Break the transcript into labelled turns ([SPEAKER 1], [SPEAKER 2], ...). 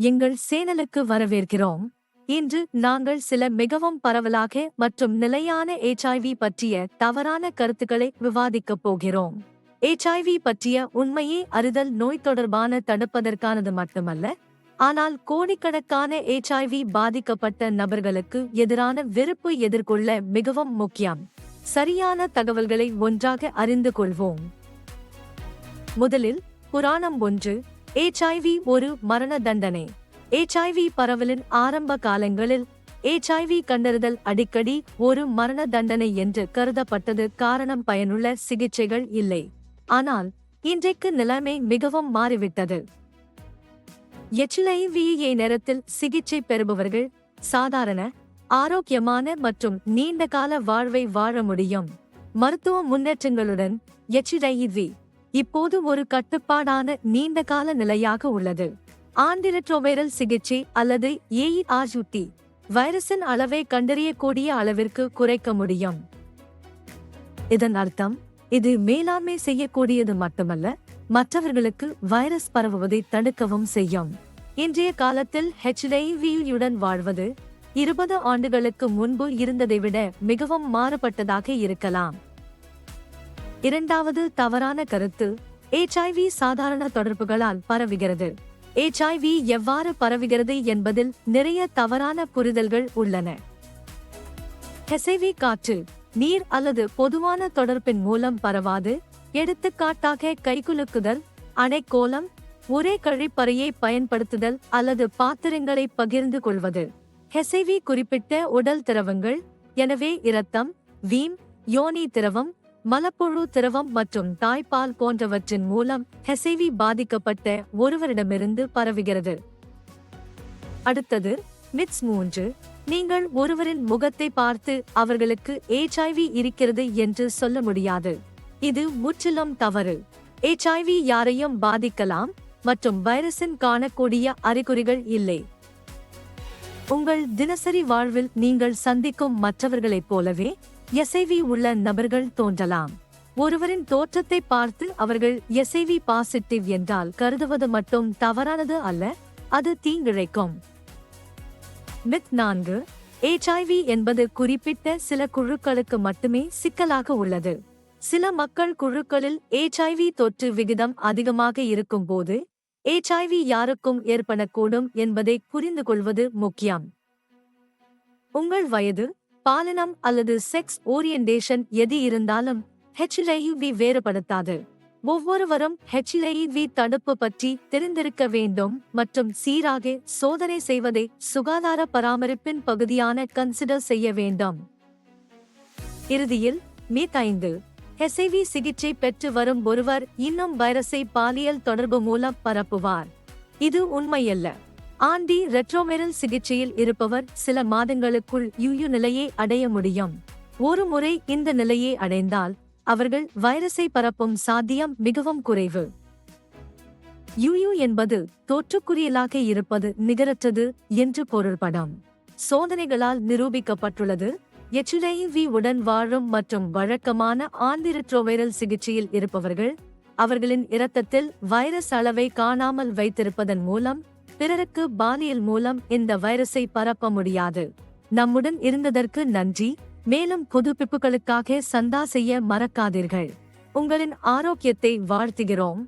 [SPEAKER 1] எங்கள் சேனலுக்கு வரவேற்கிறோம். இன்று நாங்கள் சில மிகவும் பரவலாக மற்றும் நிலையான எச்ஐவி பற்றிய தவறான கருத்துக்களை விவாதிக்கப் போகிறோம். எச்ஐவி பற்றிய உண்மையே அறிதல் நோய் தொடர்பான தடுப்பதற்கானது மட்டுமல்ல ஆனால் கோடிக்கணக்கான எச்ஐவி பாதிக்கப்பட்ட நபர்களுக்கு எதிரான வெறுப்பு எதிர்கொள்ள மிகவும் முக்கியம். சரியான தகவல்களை ஒன்றாக அறிந்து கொள்வோம். முதலில் புராணம் ஒன்று எச்ஐவி ஒரு மரண தண்டனை. எச்ஐவி பரவலின் ஆரம்ப காலங்களில் எச்ஐவி கண்டறிதல் அடிக்கடி ஒரு மரண தண்டனை என்று கருதப்பட்டது காரணம் பயனுள்ள சிகிச்சைகள் இல்லை. ஆனால் இன்றைக்கு நிலைமை மிகவும் மாறிவிட்டது. எச்ஐவியை நேரத்தில் சிகிச்சை பெறுபவர்கள் சாதாரண ஆரோக்கியமான மற்றும் நீண்டகால வாழ்வை வாழ முடியும். மருத்துவ முன்னேற்றங்களுடன் எச்ஐவி இப்போது ஒரு கட்டுப்பாடான நீண்டகால நிலையாக உள்ளது. ஆண்டிரட்ரோவைரல் சிகிச்சை அல்லது ஏஇ ஆஜுட்டி வைரஸின் அளவை கண்டறியக்கூடிய அளவிற்கு குறைக்க முடியும். இதன் அர்த்தம் இது மேலாண்மை செய்யக்கூடியது மட்டுமல்ல மற்றவர்களுக்கு வைரஸ் பரவுவதை தடுக்கவும் செய்யும். இன்றைய காலத்தில் ஹெச்ஐவியுடன் வாழ்வது இருபது ஆண்டுகளுக்கு முன்பு இருந்ததை விட மிகவும் மாறுபட்டதாக இருக்கலாம். இரண்டாவது தவறான கருத்து எச்ஐவி சாதாரண தொடர்புகளால் பரவுகிறது. எச்ஐவி எவ்வாறு பரவுகிறது என்பதில் நிறைய தவறான புரிதல்கள் உள்ளன. ஹெசைவி காற்று நீர் அல்லது பொதுவான தொடர்பின் மூலம் பரவாது. எடுத்துக்காட்டாக கைகுலுக்குதல் அணைக்கோலம் ஒரே கழிப்பறையை பயன்படுத்துதல் அல்லது பாத்திரங்களை பகிர்ந்து கொள்வது. ஹெசைவி குறிப்பிட்ட உடல் திரவங்கள் எனவே இரத்தம் வீம் யோனி திரவம் மலப்புழு திரவம் மற்றும் தாய்ப்பால் போன்றவற்றின் மூலம் ஹெசைவி பாதிக்கப்பட்ட ஒருவரிடமிருந்து பரவுகிறது. அடுத்தது மிட்ஸ் மூன்று. நீங்கள் ஒருவரின் முகத்தை பார்த்து அவர்களுக்கு எச்ஐவி இருக்கிறது என்று சொல்ல முடியாது. இது முற்றிலும் தவறு. எச்ஐவி யாரையும் பாதிக்கலாம் மற்றும் வைரஸின் காணக்கூடிய அறிகுறிகள் இல்லை. உங்கள் தினசரி வாழ்வில் நீங்கள் சந்திக்கும் மற்றவர்களைப் போலவே எஸ்ஐவி உள்ள நபர்கள் தோன்றலாம். ஒருவரின் தோற்றத்தை பார்த்து அவர்கள் எஸ்ஐவி பாசிட்டிவ் என்றால் கருதுவது மட்டும் தவறானது அல்ல அது தீங்கிழைக்கும். மித் நான்கு எச்ஐவி என்பது குறிப்பிட்ட சில குழுக்களுக்கு மட்டுமே சிக்கலாக உள்ளது. சில மக்கள் குழுக்களில் எச்ஐவி தொற்று விகிதம் அதிகமாக இருக்கும்போது எச்ஐவி யாருக்கும் ஏற்படக்கூடும் என்பதை புரிந்து கொள்வது முக்கியம். உங்கள் வயது பாலினம் அல்லது செக்ஸ் ஓரியன்டேஷன் எது இருந்தாலும் ஹெச்ஐவி வேறுபடுத்தாது. ஒவ்வொருவரும் ஹெச்ஐவி தடுப்பு பற்றி தெரிந்திருக்க வேண்டும் மற்றும் சீராக சோதனை செய்வதை சுகாதார பராமரிப்பின் பகுதியான கன்சிடர் செய்ய வேண்டும். இறுதியில் மீத் ஐந்து. ஹெச்ஐவி சிகிச்சை பெற்று வரும் ஒருவர் இன்னும் வைரஸை பாலியல் தொடர்பு மூலம் பரப்புவார். இது உண்மையல்ல. ஆண்டி ரெட்ரோமெரல் சிகிச்சையில் இருப்பவர் சில மாதங்களுக்குள் யுயு நிலையை அடைய முடியும். ஒரு முறை இந்த நிலையை அடைந்தால் அவர்கள் வைரஸை பரப்பும் சாத்தியம் மிகவும் குறைவு. யுயு என்பது தோற்றுக்குரியலாக இருப்பது நிகரற்றது என்று பொருள்படும். சோதனைகளால் நிரூபிக்கப்பட்டுள்ளது எச்ஐவி உடன் வாழும் மற்றும் வழக்கமான ஆந்திரட்ரோவைரல் சிகிச்சையில் இருப்பவர்கள் அவர்களின் இரத்தத்தில் வைரஸ் அளவை காணாமல் வைத்திருப்பதன் மூலம் பிறருக்கு பாலியல் மூலம் இந்த வைரஸை பரப்ப முடியாது. நம்முடன் இருந்ததற்கு நன்றி. மேலும் புதுப்பிப்புகளுக்காக சந்தா செய்ய மறக்காதீர்கள். உங்களின் ஆரோக்கியத்தை வாழ்த்துகிறோம்.